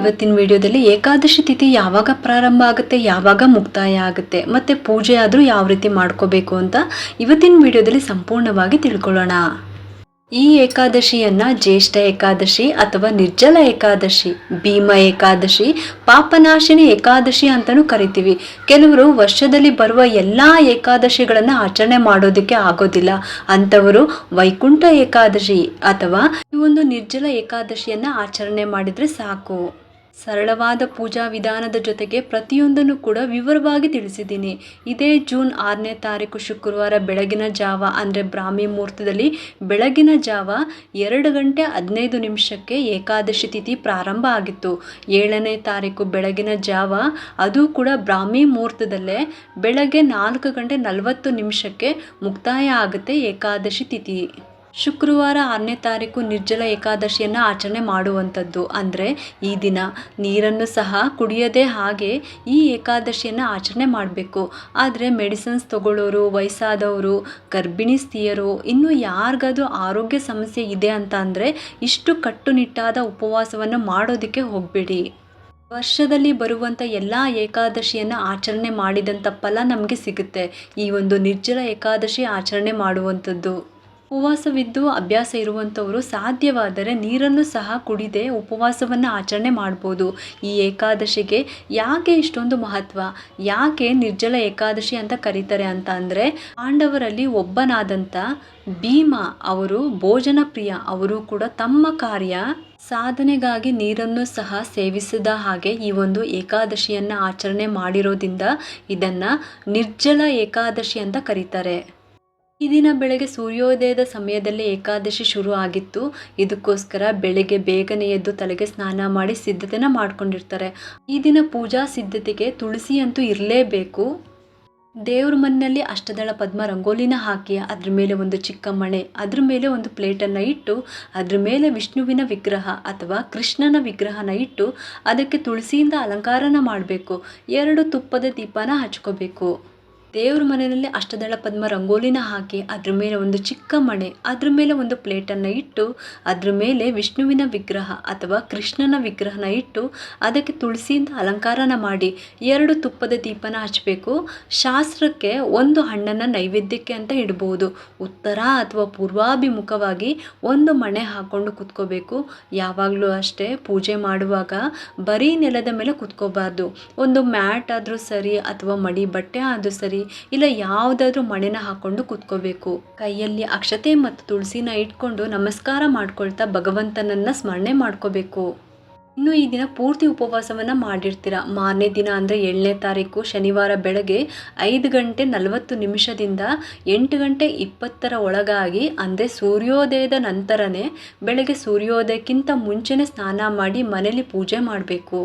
ಇವತ್ತಿನ ವಿಡಿಯೋದಲ್ಲಿ ಏಕಾದಶಿ ತಿಥಿ ಯಾವಾಗ ಪ್ರಾರಂಭ ಆಗುತ್ತೆ, ಯಾವಾಗ ಮುಕ್ತಾಯ ಆಗುತ್ತೆ, ಮತ್ತೆ ಪೂಜೆ ಆದರೂ ಯಾವ ರೀತಿ ಮಾಡ್ಕೋಬೇಕು ಅಂತ ಇವತ್ತಿನ ವಿಡಿಯೋದಲ್ಲಿ ಸಂಪೂರ್ಣವಾಗಿ ತಿಳ್ಕೊಳ್ಳೋಣ. ಈ ಏಕಾದಶಿಯನ್ನ ಜ್ಯೇಷ್ಠ ಏಕಾದಶಿ ಅಥವಾ ನಿರ್ಜಲ ಏಕಾದಶಿ, ಭೀಮ ಏಕಾದಶಿ, ಪಾಪನಾಶಿನಿ ಏಕಾದಶಿ ಅಂತಲೂ ಕರಿತೀವಿ. ಕೆಲವರು ವರ್ಷದಲ್ಲಿ ಬರುವ ಎಲ್ಲಾ ಏಕಾದಶಿಗಳನ್ನ ಆಚರಣೆ ಮಾಡೋದಕ್ಕೆ ಆಗೋದಿಲ್ಲ. ಅಂಥವರು ವೈಕುಂಠ ಏಕಾದಶಿ ಅಥವಾ ಈ ಒಂದು ನಿರ್ಜಲ ಏಕಾದಶಿಯನ್ನ ಆಚರಣೆ ಮಾಡಿದ್ರೆ ಸಾಕು. ಸರಳವಾದ ಪೂಜಾ ವಿಧಾನದ ಜೊತೆಗೆ ಪ್ರತಿಯೊಂದನ್ನು ಕೂಡ ವಿವರವಾಗಿ ತಿಳಿಸಿದ್ದೀನಿ. ಇದೇ ಜೂನ್ ಆರನೇ ತಾರೀಕು ಶುಕ್ರವಾರ ಬೆಳಗಿನ ಜಾವ, ಅಂದರೆ ಬ್ರಾಹ್ಮಿ ಮುಹೂರ್ತದಲ್ಲಿ ಬೆಳಗಿನ ಜಾವ ಎರಡು ಗಂಟೆ ಹದಿನೈದು ನಿಮಿಷಕ್ಕೆ ಏಕಾದಶಿ ತಿಥಿ ಪ್ರಾರಂಭ ಆಗಿತ್ತು. ಏಳನೇ ತಾರೀಕು ಬೆಳಗಿನ ಜಾವ, ಅದು ಕೂಡ ಬ್ರಾಹ್ಮಿ ಮುಹೂರ್ತದಲ್ಲೇ ಬೆಳಗ್ಗೆ ನಾಲ್ಕು ಗಂಟೆ ನಲವತ್ತು ನಿಮಿಷಕ್ಕೆ ಮುಕ್ತಾಯ ಆಗುತ್ತೆ ಏಕಾದಶಿ ತಿಥಿ. ಶುಕ್ರವಾರ ಆರನೇ ತಾರೀಕು ನಿರ್ಜಲ ಏಕಾದಶಿಯನ್ನು ಆಚರಣೆ ಮಾಡುವಂಥದ್ದು. ಅಂದರೆ ಈ ದಿನ ನೀರನ್ನು ಸಹ ಕುಡಿಯದೆ ಹಾಗೆ ಈ ಏಕಾದಶಿಯನ್ನು ಆಚರಣೆ ಮಾಡಬೇಕು. ಆದರೆ ಮೆಡಿಸಿನ್ಸ್ ತಗೊಳ್ಳೋರು, ವಯಸ್ಸಾದವರು, ಗರ್ಭಿಣಿ ಸ್ತ್ರೀಯರು, ಇನ್ನು ಯಾರಿಗಾದ್ರೂ ಆರೋಗ್ಯ ಸಮಸ್ಯೆ ಇದೆ ಅಂತ ಅಂದರೆ ಇಷ್ಟು ಕಟ್ಟುನಿಟ್ಟಾದ ಉಪವಾಸವನ್ನು ಮಾಡೋದಕ್ಕೆ ಹೋಗಬೇಡಿ. ವರ್ಷದಲ್ಲಿ ಬರುವಂಥ ಎಲ್ಲ ಏಕಾದಶಿಯನ್ನು ಆಚರಣೆ ಮಾಡಿದಂಥ ಫಲ ನಮಗೆ ಸಿಗುತ್ತೆ. ಈ ಒಂದು ನಿರ್ಜಲ ಏಕಾದಶಿ ಆಚರಣೆ ಮಾಡುವಂಥದ್ದು. ಉಪವಾಸವಿದ್ದು ಅಭ್ಯಾಸ ಇರುವಂಥವರು ಸಾಧ್ಯವಾದರೆ ನೀರನ್ನು ಸಹ ಕುಡಿದೇ ಉಪವಾಸವನ್ನು ಆಚರಣೆ ಮಾಡ್ಬೋದು. ಈ ಏಕಾದಶಿಗೆ ಯಾಕೆ ಇಷ್ಟೊಂದು ಮಹತ್ವ? ಯಾಕೆ ನಿರ್ಜಲ ಏಕಾದಶಿ ಅಂತ ಕರೀತಾರೆ ಅಂತ ಅಂದರೆ, ಪಾಂಡವರಲ್ಲಿ ಒಬ್ಬನಾದಂಥ ಭೀಮ ಅವರು ಭೋಜನ ಪ್ರಿಯ ಅವರು ಕೂಡ ತಮ್ಮ ಕಾರ್ಯ ಸಾಧನೆಗಾಗಿ ನೀರನ್ನು ಸಹ ಸೇವಿಸಿದ ಹಾಗೆ ಈ ಒಂದು ಏಕಾದಶಿಯನ್ನು ಆಚರಣೆ ಮಾಡಿರೋದ್ರಿಂದ ಇದನ್ನು ನಿರ್ಜಲ ಏಕಾದಶಿ ಅಂತ ಕರೀತಾರೆ. ಈ ದಿನ ಬೆಳಗ್ಗೆ ಸೂರ್ಯೋದಯದ ಸಮಯದಲ್ಲಿ ಏಕಾದಶಿ ಶುರು ಆಗಿತ್ತು. ಇದಕ್ಕೋಸ್ಕರ ಬೆಳಗ್ಗೆ ಬೇಗನೆ ಎದ್ದು ತಲೆಗೆ ಸ್ನಾನ ಮಾಡಿ ಸಿದ್ಧತೆನ ಮಾಡ್ಕೊಂಡಿರ್ತಾರೆ. ಈ ದಿನ ಪೂಜಾ ಸಿದ್ಧತೆಗೆ ತುಳಸಿ ಅಂತೂ ಇರಲೇಬೇಕು. ದೇವ್ರ ಮನೆಯಲ್ಲಿ ಅಷ್ಟದಳ ಪದ್ಮ ರಂಗೋಲಿನ ಹಾಕಿ, ಅದ್ರ ಮೇಲೆ ಒಂದು ಚಿಕ್ಕ ಮಣೆ, ಅದ್ರ ಮೇಲೆ ಒಂದು ಪ್ಲೇಟನ್ನು ಇಟ್ಟು, ಅದ್ರ ಮೇಲೆ ವಿಷ್ಣುವಿನ ವಿಗ್ರಹ ಅಥವಾ ಕೃಷ್ಣನ ವಿಗ್ರಹನ ಇಟ್ಟು, ಅದಕ್ಕೆ ತುಳಸಿಯಿಂದ ಅಲಂಕಾರನ ಮಾಡಬೇಕು. ಎರಡು ತುಪ್ಪದ ದೀಪನ ಹಚ್ಕೋಬೇಕು. ದೇವ್ರ ಮನೆಯಲ್ಲಿ ಅಷ್ಟದಳ ಪದ್ಮ ರಂಗೋಲಿನ ಹಾಕಿ ಅದ್ರ ಮೇಲೆ ಒಂದು ಚಿಕ್ಕ ಮಣೆ, ಅದ್ರ ಮೇಲೆ ಒಂದು ಪ್ಲೇಟನ್ನು ಇಟ್ಟು, ಅದ್ರ ಮೇಲೆ ವಿಷ್ಣುವಿನ ವಿಗ್ರಹ ಅಥವಾ ಕೃಷ್ಣನ ವಿಗ್ರಹನ ಇಟ್ಟು ಅದಕ್ಕೆ ತುಳಸಿಯಿಂದ ಅಲಂಕಾರನ ಮಾಡಿ, ಎರಡು ತುಪ್ಪದ ದೀಪನ ಹಚ್ಚಬೇಕು ಶಾಸ್ತ್ರಕ್ಕೆ ಒಂದು ಹಣ್ಣನ್ನು ನೈವೇದ್ಯಕ್ಕೆ ಅಂತ ಇಡ್ಬೋದು. ಉತ್ತರ ಅಥವಾ ಪೂರ್ವಾಭಿಮುಖವಾಗಿ ಒಂದು ಮಣೆ ಹಾಕ್ಕೊಂಡು ಕುತ್ಕೋಬೇಕು. ಯಾವಾಗಲೂ ಅಷ್ಟೇ ಪೂಜೆ ಮಾಡುವಾಗ ಬರೀ ನೆಲದ ಮೇಲೆ ಕುತ್ಕೋಬಾರ್ದು. ಒಂದು ಮ್ಯಾಟ್ ಆದರೂ ಸರಿ ಅಥವಾ ಮಡಿ ಬಟ್ಟೆ ಆದರೂ ಸರಿ ಇಲ್ಲ ಯಾವುದಾದ್ರೂ ಮಣೆನ ಹಾಕ್ಕೊಂಡು ಕೂತ್ಕೋಬೇಕು. ಕೈಯಲ್ಲಿ ಅಕ್ಷತೆ ಮತ್ತು ತುಳಸಿನ ಇಟ್ಕೊಂಡು ನಮಸ್ಕಾರ ಮಾಡ್ಕೊಳ್ತಾ ಭಗವಂತನನ್ನ ಸ್ಮರಣೆ ಮಾಡ್ಕೋಬೇಕು. ಇನ್ನು ಈ ದಿನ ಪೂರ್ತಿ ಉಪವಾಸವನ್ನು ಮಾಡಿರ್ತೀರ. ಮಾರನೇ ದಿನ ಅಂದರೆ ಏಳನೇ ತಾರೀಕು ಶನಿವಾರ ಬೆಳಗ್ಗೆ ಐದು ಗಂಟೆ ನಲವತ್ತು ನಿಮಿಷದಿಂದ ಎಂಟು ಗಂಟೆ ಇಪ್ಪತ್ತರ ಒಳಗಾಗಿ ಅಂದರೆ ಸೂರ್ಯೋದಯದ ನಂತರನೇ ಬೆಳಗ್ಗೆ ಸೂರ್ಯೋದಯಕ್ಕಿಂತ ಮುಂಚೆನೇ ಸ್ನಾನ ಮಾಡಿ ಮನೆಯಲ್ಲಿ ಪೂಜೆ ಮಾಡಬೇಕು.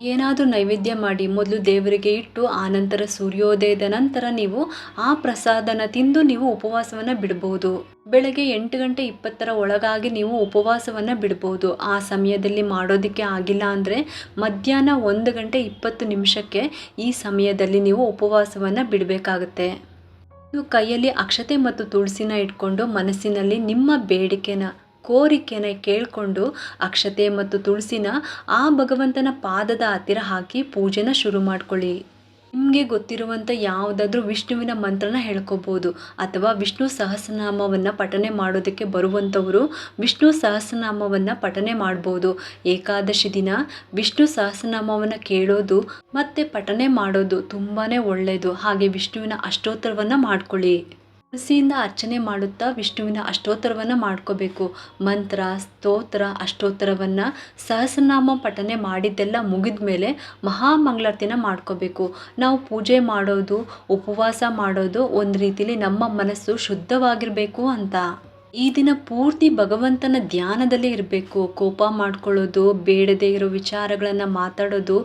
ಏನಾದರೂ ನೈವೇದ್ಯ ಮಾಡಿ ಮೊದಲು ದೇವರಿಗೆ ಇಟ್ಟು ಆನಂತರ ಸೂರ್ಯೋದಯದ ನಂತರ ನೀವು ಆ ಪ್ರಸಾದನ ತಿಂದು ನೀವು ಉಪವಾಸವನ್ನು ಬಿಡ್ಬೋದು. ಬೆಳಗ್ಗೆ ಎಂಟು ಗಂಟೆ ಇಪ್ಪತ್ತರ ಒಳಗಾಗಿ ನೀವು ಉಪವಾಸವನ್ನು ಬಿಡ್ಬೋದು. ಆ ಸಮಯದಲ್ಲಿ ಮಾಡೋದಕ್ಕೆ ಆಗಿಲ್ಲ ಅಂದರೆ ಮಧ್ಯಾಹ್ನ ಒಂದು ಗಂಟೆ ಇಪ್ಪತ್ತು ನಿಮಿಷಕ್ಕೆ ಈ ಸಮಯದಲ್ಲಿ ನೀವು ಉಪವಾಸವನ್ನು ಬಿಡಬೇಕಾಗುತ್ತೆ. ನೀವು ಕೈಯಲ್ಲಿ ಅಕ್ಷತೆ ಮತ್ತು ತುಳಸಿನ ಇಟ್ಕೊಂಡು ಮನಸ್ಸಿನಲ್ಲಿ ನಿಮ್ಮ ಬೇಡಿಕೆನ ಕೋರಿಕೆನ ಕೇಳಿಕೊಂಡು ಅಕ್ಷತೆ ಮತ್ತು ತುಳಸಿನ ಆ ಭಗವಂತನ ಪಾದದ ಹತ್ತಿರ ಹಾಕಿ ಪೂಜೆನ ಶುರು ಮಾಡ್ಕೊಳ್ಳಿ. ನಿಮಗೆ ಗೊತ್ತಿರುವಂಥ ಯಾವುದಾದ್ರೂ ವಿಷ್ಣುವಿನ ಮಂತ್ರನ ಹೇಳ್ಕೊಬೋದು ಅಥವಾ ವಿಷ್ಣು ಸಹಸ್ರನಾಮವನ್ನು ಪಠನೆ ಮಾಡೋದಕ್ಕೆ ಬರುವಂಥವರು ವಿಷ್ಣು ಸಹಸ್ರನಾಮವನ್ನು ಪಠನೆ ಮಾಡ್ಬೋದು. ಏಕಾದಶಿ ದಿನ ವಿಷ್ಣು ಸಹಸ್ರನಾಮವನ್ನು ಕೇಳೋದು ಮತ್ತು ಪಠನೆ ಮಾಡೋದು ತುಂಬಾ ಒಳ್ಳೆಯದು ಹಾಗೆ ವಿಷ್ಣುವಿನ ಅಷ್ಟೋತ್ತರವನ್ನು ಮಾಡ್ಕೊಳ್ಳಿ. ತುಳಸಿಯಿಂದ ಅರ್ಚನೆ ಮಾಡುತ್ತಾ ವಿಷ್ಣುವಿನ ಅಷ್ಟೋತ್ತರವನ್ನು ಮಾಡ್ಕೋಬೇಕು. ಮಂತ್ರ, ಸ್ತೋತ್ರ, ಅಷ್ಟೋತ್ತರವನ್ನು ಸಹಸ್ರನಾಮ ಪಠನೆ ಮಾಡಿದ್ದೆಲ್ಲ ಮುಗಿದ ಮೇಲೆ ಮಹಾಮಂಗಳಾರತಿನ ಮಾಡ್ಕೋಬೇಕು. ನಾವು ಪೂಜೆ ಮಾಡೋದು, ಉಪವಾಸ ಮಾಡೋದು ಒಂದು ರೀತಿಲಿ ನಮ್ಮ ಮನಸ್ಸು ಶುದ್ಧವಾಗಿರಬೇಕು ಅಂತ. ಈ ದಿನ ಪೂರ್ತಿ ಭಗವಂತನ ಧ್ಯಾನದಲ್ಲೇ ಇರಬೇಕು. ಕೋಪ ಮಾಡ್ಕೊಳ್ಳೋದು, ಬೇಡದೇ ಇರೋ ವಿಚಾರಗಳನ್ನು ಮಾತಾಡೋದು,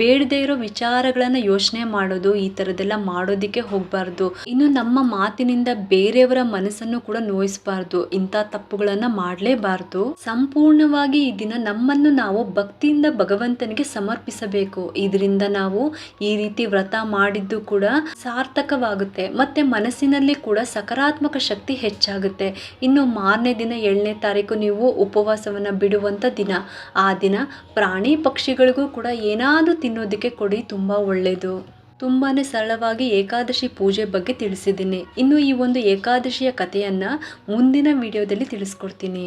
ಬೇಡದೇ ಇರೋ ವಿಚಾರಗಳನ್ನು ಯೋಚನೆ ಮಾಡೋದು, ಈ ಥರದ್ದೆಲ್ಲ ಮಾಡೋದಕ್ಕೆ ಹೋಗಬಾರ್ದು. ಇನ್ನು ನಮ್ಮ ಮಾತಿನಿಂದ ಬೇರೆಯವರ ಮನಸ್ಸನ್ನು ಕೂಡ ನೋಯಿಸಬಾರ್ದು. ಇಂಥ ತಪ್ಪುಗಳನ್ನು ಮಾಡಲೇಬಾರ್ದು. ಸಂಪೂರ್ಣವಾಗಿ ಈ ದಿನ ನಮ್ಮನ್ನು ನಾವು ಭಕ್ತಿಯಿಂದ ಭಗವಂತನಿಗೆ ಸಮರ್ಪಿಸಬೇಕು. ಇದರಿಂದ ನಾವು ಈ ರೀತಿ ವ್ರತ ಮಾಡಿದ್ದು ಕೂಡ ಸಾರ್ಥಕವಾಗುತ್ತೆ. ಮತ್ತೆ ಮನಸ್ಸಿನಲ್ಲಿ ಕೂಡ ಸಕಾರಾತ್ಮಕ ಶಕ್ತಿ ಹೆಚ್ಚಾಗುತ್ತೆ. ಇನ್ನು ಮಾರನೇ ದಿನ ಏಳನೇ ತಾರೀಕು ನೀವು ಉಪವಾಸವನ್ನು ಬಿಡುವಂಥ ದಿನ. ಆ ದಿನ ಪ್ರಾಣಿ ಪಕ್ಷಿಗಳಿಗೂ ಕೂಡ ಏನಾದರೂ ತಿನ್ನೋದಕ್ಕೆ ಕೊಡಿ, ತುಂಬ ಒಳ್ಳೆಯದು ತುಂಬಾ ಸರಳವಾಗಿ ಏಕಾದಶಿ ಪೂಜೆ ಬಗ್ಗೆ ತಿಳಿಸಿದ್ದೀನಿ. ಇನ್ನು ಈ ಒಂದು ಏಕಾದಶಿಯ ಕಥೆಯನ್ನು ಮುಂದಿನ ವಿಡಿಯೋದಲ್ಲಿ ತಿಳಿಸ್ಕೊಡ್ತೀನಿ.